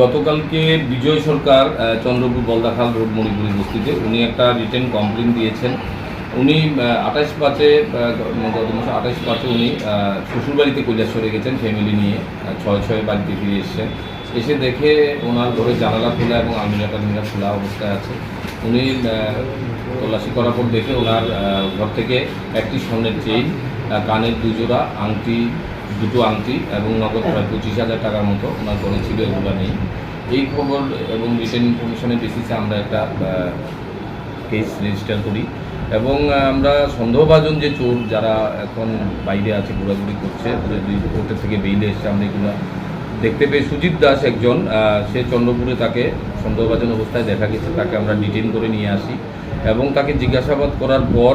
গতকালকে বিজয় সরকার চন্দ্রপুর বলদাখাল রোড মণিপুরি বস্তিতে উনি একটা রিটেন কমপ্লেন দিয়েছেন। উনি আঠাশ পাঁচে গত মাসে আঠাশ পাঁচে উনি শ্বশুরবাড়িতে কৈলাসরে গেছেন ফ্যামিলি নিয়ে ছয় ছয় বাড়িতে ফিরে এসেছেন। এসে দেখে ওনার ঘরে জানালা খোলা এবং আলমিরা টালমিরা খোলা অবস্থায় আছে। উনি তল্লাশি করার পর দেখে ওনার ঘর থেকে একটি স্বর্ণের চেইন কানের দুজোড়া, আংটি দুটো আংটি এবং নগদ প্রায় পঁচিশ হাজার টাকার মতো ওনার ঘরে ছিল, এগুলো নেই। এই খবর এবং রিটেন ইনফরমেশনের বেসিসে আমরা একটা কেস রেজিস্টার করি এবং আমরা সন্দেহভাজন যে চোর যারা এখন বাইরে আছে, ঘোরাঘুরি করছে কোর্টের থেকে বেইলে এসছে, আমরা এগুলো দেখতে পেয়ে সুজিত দাস একজন সে চন্দ্রপুরে তাকে সন্দেহভাজন অবস্থায় দেখা গেছে, তাকে আমরা ডিটেন করে নিয়ে আসি। এবং তাকে জিজ্ঞাসাবাদ করার পর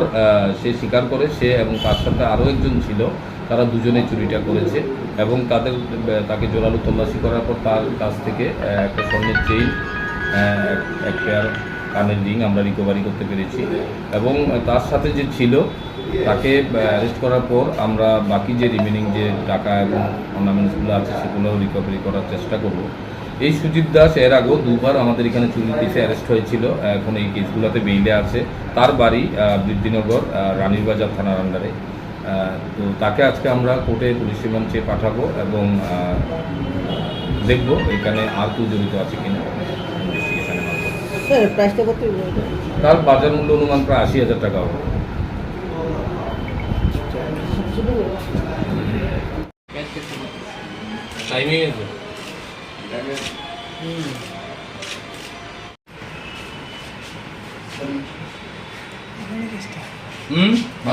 সে স্বীকার করে সে এবং তার সাথে আরও একজন ছিল, তারা দুজনে চুরিটা করেছে এবং তাদের তাকে জোরালো তল্লাশি করার পর তার কাছ থেকে একটা স্বর্ণের চেইন এক পেয়ার কানের রিং আমরা রিকভারি করতে পেরেছি এবং তার সাথে যে ছিল, তাকে অ্যারেস্ট করার পর আমরা বাকি যে রিমেনিং যে টাকা এবং অর্নামেন্টসগুলো আছে সেগুলোও রিকভারি করার চেষ্টা করব। এই সুজিত দাস এর আগেও দুবার আমাদের এখানে চুরি কেসে অ্যারেস্ট হয়েছিল। এখন এই কেসগুলোতে বেইলে আছে। তার বাড়ি বৃদ্ধিনগর রানীরবাজার থানার আন্ডারে তো তাকে আজকে আমরা কোর্টে পুলিশ রিমান্ডে পাঠাবো এবং দেখব এখানে আর কেউ জড়িত আছে কিনা। ইনভেস্টিগেশনের মাধ্যমে। স্যার প্রাইসটা কত তার বাজার মূল্য অনুমান প্রায় আশি হাজার টাকা হবে। টাইমিং আছে É? Hum. Hum? hum?